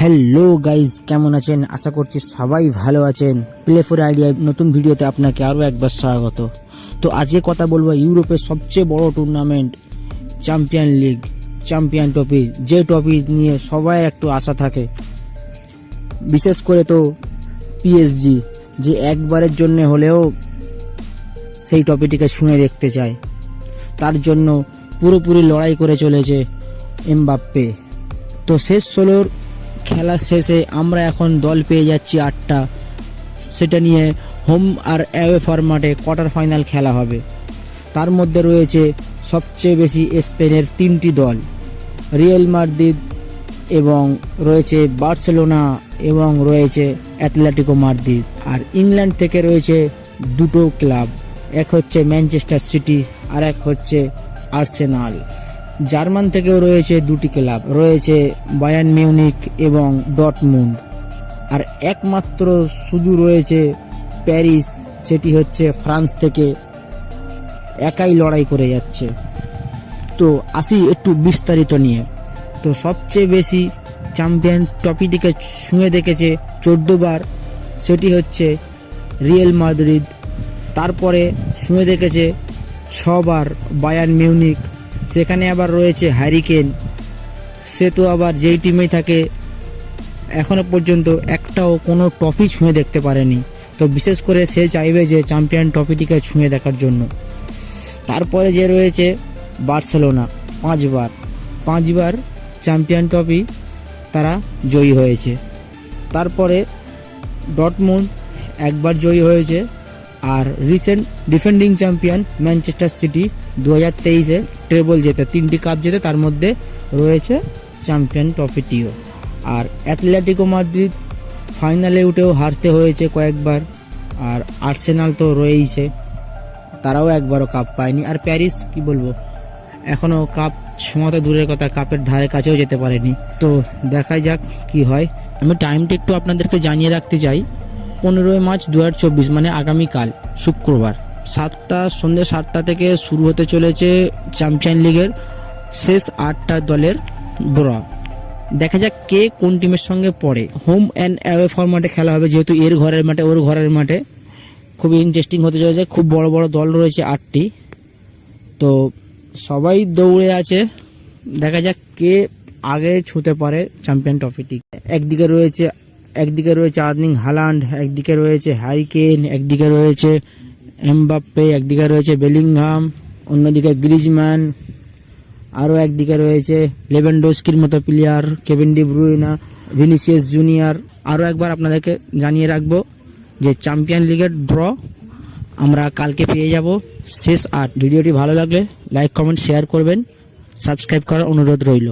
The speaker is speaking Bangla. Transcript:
হ্যালো গাইজ কেমন আছেন? আশা করছি সবাই ভালো আছেন। প্লে ফোর আইডিয়া নতুন ভিডিওতে আপনাকে আরও একবার স্বাগত। তো আজকে কথা বলব ইউরোপের সবচেয়ে বড় tournament champion league champion trophy যে ট্রফি নিয়ে সবাই একটু আশা থাকে। বিশেষ করে তো পিএসজি যে একবারের জন্য হলেও সেই ট্রফিটিকে শুনে দেখতে চায়। তার জন্য পুরোপুরি লড়াই করে চলেছে এমবাপ্পে। তো শেষ ষোলোর খেলা শেষে আমরা এখন দল পেয়ে যাচ্ছি আটটা। সেটা নিয়ে হোম আর অ্যাওয়ে ফরম্যাটে কোয়ার্টার ফাইনাল খেলা হবে। তার মধ্যে রয়েছে সবচেয়ে বেশি স্পেনের তিনটি দল, রিয়েল মাদ্রিদ এবং রয়েছে বার্সেলোনা এবং রয়েছে অ্যাথলেটিকো মাদ্রিদ। আর ইংল্যান্ড থেকে রয়েছে দুটো ক্লাব, এক হচ্ছে ম্যানচেস্টার সিটি আর এক হচ্ছে আর্সেনাল। জার্মান থেকেও রয়েছে দুটি ক্লাব, রয়েছে বায়ান মিউনিক এবং ডটমুন্ড। আর একমাত্র শুধু রয়েছে প্যারিস, সেটি হচ্ছে ফ্রান্স থেকে একাই লড়াই করে যাচ্ছে। তো আসি একটু বিস্তারিত নিয়ে। তো সবচেয়ে বেশি চ্যাম্পিয়ন ট্রফিটিকে ছুঁয়ে দেখেছে বার, সেটি হচ্ছে রিয়েল মাদ্রিদ। তারপরে ছুঁয়ে দেখেছে ছবার বায়ান মিউনিক সেখানে আবার রয়েছে হ্যারিকেন সে তো আবার যেই টিমেই থাকে, এখনও পর্যন্ত একটাও কোনো ট্রফি ছুঁয়ে দেখতে পারেনি। তো বিশেষ করে সে চাইবে যে চ্যাম্পিয়ন ট্রফিটিকে ছুঁয়ে দেখার জন্য। তারপরে যে রয়েছে বার্সেলোনা, পাঁচবার পাঁচবার চ্যাম্পিয়ন ট্রফি তারা জয়ী হয়েছে। তারপরে ডটমুন্ড একবার জয়ী হয়েছে, আর recent defending champion Manchester City দু হাজার তেইশে ট্রেবল জেতে, তিনটি কাপ জেতে তার মধ্যে রয়েছে চ্যাম্পিয়ন ট্রফিটিও আর অ্যাথলেটিকো মাদ্রিদ ফাইনালে উঠেও হারতে হয়েছে কয়েকবার, আর আর্সেনাল তো রয়েইছে, তারাও একবারও কাপ পায়নি। আর প্যারিস, কি বলব এখনও কাপ ছোঁয়াতে দূরের কথা কাপের ধারে কাছেও যেতে পারেনি। তো দেখাই যাক কি হয়। আমি টাইমটা একটু আপনাদেরকে জানিয়ে রাখতে চাই। পনেরোই মার্চ দু হাজার চব্বিশ মানে আগামীকাল, শুক্রবার। সাতটা, সন্ধ্যে সাতটা থেকে শুরু হতে চলেছে চ্যাম্পিয়ন লিগের শেষ আটটা দলের ড্র দেখা যাক কে কোন টিমের সঙ্গে পড়ে। হোম অ্যান্ড অ্যাওয়ে ফরম্যাটে খেলা হবে, যেহেতু এর ঘরের মাঠে, ওর ঘরের মাঠে। খুবই ইন্টারেস্টিং হতে চলেছে, খুব বড় বড় দল রয়েছে আটটি। তো সবাই দৌড়ে আছে, দেখা যাক কে আগে ছুঁতে পারে চ্যাম্পিয়ন ট্রফিটি। একদিকে রয়েছে একদিকে রয়েছে আর্নিং হালান্ড, একদিকে রয়েছে হ্যারিকেন একদিকে রয়েছে এমবাপ্পে, একদিকে রয়েছে বেলিংহাম, অন্যদিকে গ্রিজম্যান আরও একদিকে রয়েছে লেভেনডোস্কির মতো player Kevin De Bruyne, Vinicius junior. আরও একবার আপনাদেরকে জানিয়ে রাখব যে চ্যাম্পিয়ন লিগের ড্র আমরা কালকে পেয়ে যাব। শেষ আট ভিডিওটি ভালো লাগলে লাইক কমেন্ট শেয়ার করবেন। সাবস্ক্রাইব করার অনুরোধ রইল।